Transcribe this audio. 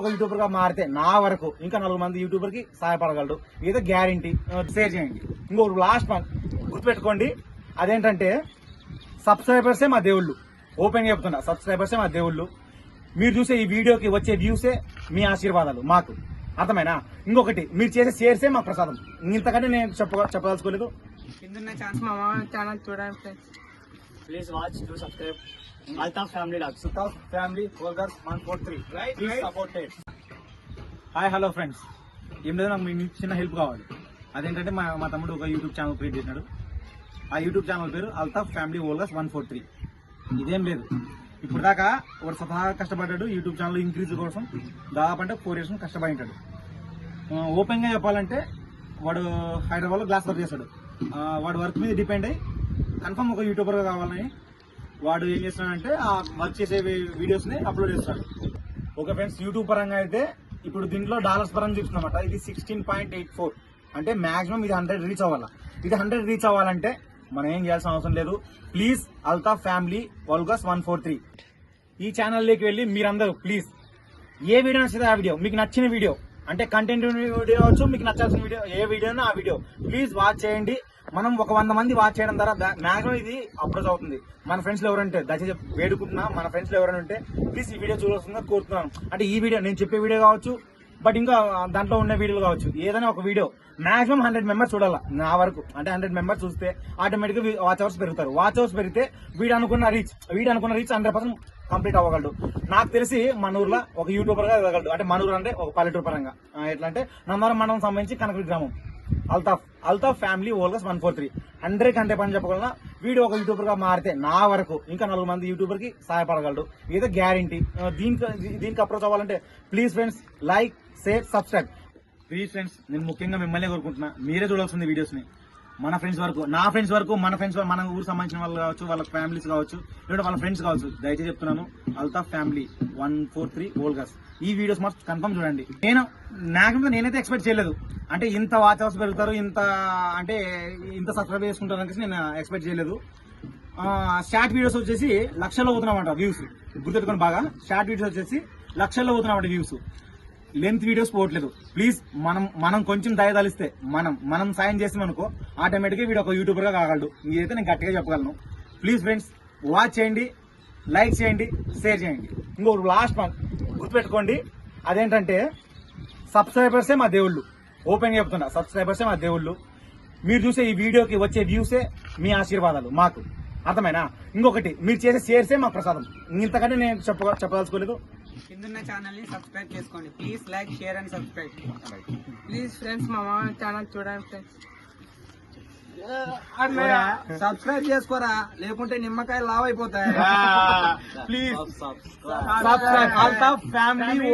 ఒక యూట్యూబర్గా మారితే నా వరకు ఇంకా నాలుగు మంది యూట్యూబర్కి సహాయపడగలడు. ఏదో గ్యారంటీ షేర్ చేయండి. ఇంకొక లాస్ట్ వన్ గుర్తుపెట్టుకోండి. అదేంటంటే సబ్స్క్రైబర్సే మా దేవుళ్ళు. ఓపెన్ చెప్తున్నా సబ్స్క్రైబర్సే మా దేవుళ్ళు. మీరు చూసే ఈ వీడియోకి వచ్చే వ్యూసే మీ ఆశీర్వాదాలు మాకు. అర్థమైనా? ఇంకొకటి మీరు చేసే షేర్సే మా ప్రసాదం. ఇంతకంటే నేను చెప్ప చెప్పదలుచుకోలేదు. కింద ఛాన్స్ మా ఛానల్ చూడండి Please watch, do subscribe. Altaf Family Dogs. సుతాఫ్ family four three please supported hi hello friends ఏం లేదు నాకు మీ చిన్న హెల్ప్ కావాలి. అదేంటంటే మా మా తమ్ముడు ఒక యూట్యూబ్ ఛానల్ క్రియేట్ చేసినాడు. ఆ యూట్యూబ్ ఛానల్ పేరు Altaf family vloggers one four three ఇదేం లేదు. ఇప్పుడు దాకా వాడు స్వతహాగా కష్టపడ్డాడు యూట్యూబ్ ఛానల్ ఇంక్రీజ్ కోసం. దాదాపు అంటే ఫోర్ ఇయర్స్ కష్టపడి ఉంటాడు ఓపెన్గా చెప్పాలంటే వాడు హైదరాబాద్లో గ్లాస్ వర్క్ చేస్తాడు. ఆ, వాడు వర్క్ మీద డిపెండ్ అయ్యి కన్ఫర్మ్ ఒక యూట్యూబర్గా కావాలని వాడు ఏం చేస్తున్నాడంటే ఆ వర్క్ చేసే వీడియోస్ని అప్లోడ్ చేస్తాడు ఓకే ఫ్రెండ్స్ యూట్యూబ్ పరంగా అయితే ఇప్పుడు దీంట్లో డాలర్స్ పరంగా చూస్తున్నామాట ఇది సిక్స్టీన్ పాయింట్ ఎయిట్ ఫోర్ అంటే మాక్సిమం ఇది హండ్రెడ్ రీచ్ అవ్వాలా? ఇది హండ్రెడ్ రీచ్ అవ్వాలంటే మనం ఏం చేయాల్సిన అవసరం లేదు. Please Altaf family vlogs one four three ఈ ఛానల్లోకి వెళ్ళి మీరందరూ ప్లీజ్ ఏ వీడియో నచ్చితే ఆ వీడియో మీకు నచ్చిన వీడియో అంటే కంటెంట్ వీడియో అవచ్చు మీకు నచ్చాల్సిన వీడియో ఏ వీడియోనో ఆ వీడియో ప్లీజ్ వాచ్ చేయండి. మనం ఒక వంద మంది వాచ్ చేయడం ద్వారా మ్యాక్సిమం ఇది అప్రోచ్ అవుతుంది. మన ఫ్రెండ్స్లో ఎవరంటే దయచేసి వేడుకుంటున్నా మన ఫ్రెండ్స్లో ఎవరైనా ఉంటే ప్లీజ్ ఈ వీడియో చూడాల్సిందిగా కోరుతున్నాను. అంటే ఈ వీడియో నేను చెప్పే వీడియో కావచ్చు బట్ ఇంకా దాంట్లో ఉన్న వీడియోలు కావచ్చు. ఏదైనా ఒక వీడియో మాక్సిమం హండ్రెడ్ మెంబర్స్ చూడాలి? నా వరకు. అంటే హండ్రెడ్ మెంబర్స్ చూస్తే ఆటోమేటిక్గా వాచ్ అవర్స్ పెరుగుతారు. వాచ్ అవర్స్ పెరిగితే వీడు అనుకున్న రీచ్ వీడు అనుకున్న రీచ్ హండ్రెడ్ పర్సెంట్ కంప్లీట్ అవ్వగలడు. నాకు తెలిసి మన ఒక యూట్యూబర్గా ఎదగలడు అంటే మనూరు అంటే ఒక పల్లెటూరు పరంగా. ఎట్లా అంటే నందరం మండలం సంబంధించి కనకటి గ్రామం. Altaf Altaf family vlogs one four three. Hundred కంటే పని చెప్పగలనా? వీడు ఒక యూట్యూబర్గా మారితే నా వరకు ఇంకా నలుగురు మంది యూట్యూబర్కి సహాయపడగలడు. ఏదో గ్యారంటీ దీనికి దీనికి అప్రోచ్ అవ్వాలంటే please friends like share subscribe please friends నేను ముఖ్యంగా మిమ్మల్ని కోరుకుంటున్నా. మీరే చూడాల్సింది వీడియోస్ని మన ఫ్రెండ్స్ వరకు నా ఫ్రెండ్స్ వరకు మన ఫ్రెండ్స్ మన ఊరు సంబంధించిన వాళ్ళు కావచ్చు వాళ్ళ ఫ్యామిలీస్ కావచ్చు లేదా వాళ్ళ ఫ్రెండ్స్ కావచ్చు. దయచేసి చెప్తున్నాను Altaf family one four three vlogs. ఈ వీడియోస్ మాత్రం కన్ఫర్మ్ చూడండి. నేను నాకు నేనైతే ఎక్స్పెక్ట్ చేయలేదు. అంటే ఇంత వాచ్ అవర్స్ పెరుగుతారు ఇంత అంటే ఇంత సబ్స్క్రైబ్ చేసుకుంటారు అనేసి నేను ఎక్స్పెక్ట్ చేయలేదు. షార్ట్ వీడియోస్ వచ్చేసి లక్షల్లో పోతున్నామంట వ్యూస్ గుర్తెట్టుకొని బాగా. షార్ట్ వీడియోస్ వచ్చేసి లక్షల్లో పోతున్నామంట వ్యూస్ లెంత్ వీడియోస్ పోవట్లేదు. ప్లీజ్ మనం మనం కొంచెం దయ తలిస్తే మనం మనం సాయం చేస్తాం అనుకో ఆటోమేటిక్గా వీడు ఒక యూట్యూబర్గా కాగలడు. ఇదైతే నేను గట్టిగా చెప్పగలను. ప్లీజ్ ఫ్రెండ్స్ వాచ్ చేయండి లైక్ చేయండి షేర్ చేయండి. ఇంకొక లాస్ట్ వన్ గుర్తుపెట్టుకోండి. అదేంటంటే సబ్స్క్రైబర్సే మా దేవుళ్ళు. ఓపెన్ చెప్తున్నా సబ్స్క్రైబర్సే మా దేవుళ్ళు. మీరు చూసే ఈ వీడియోకి వచ్చే వ్యూసే మీ ఆశీర్వాదాలు మాకు. అర్థమైనా? ఇంకొకటి మీరు చేసే షేర్సే మా ప్రసాదం. ఇంతకంటే నేను చెప్ప చెప్పదలుచుకోలేదు. కింద ఛానల్ని సబ్స్క్రైబ్ చేసుకోండి. Please like share and subscribe please friends మా మామ ఛానల్ చూడండి. ఫ్రెండ్స్ సబ్స్క్రైబ్ చేసుకోరా? లేకుంటే నిమ్మకాయ లావ్ అయిపోతాయి ప్లీజ్ సబ్స్క్రైబ్ ఫ్యామిలీ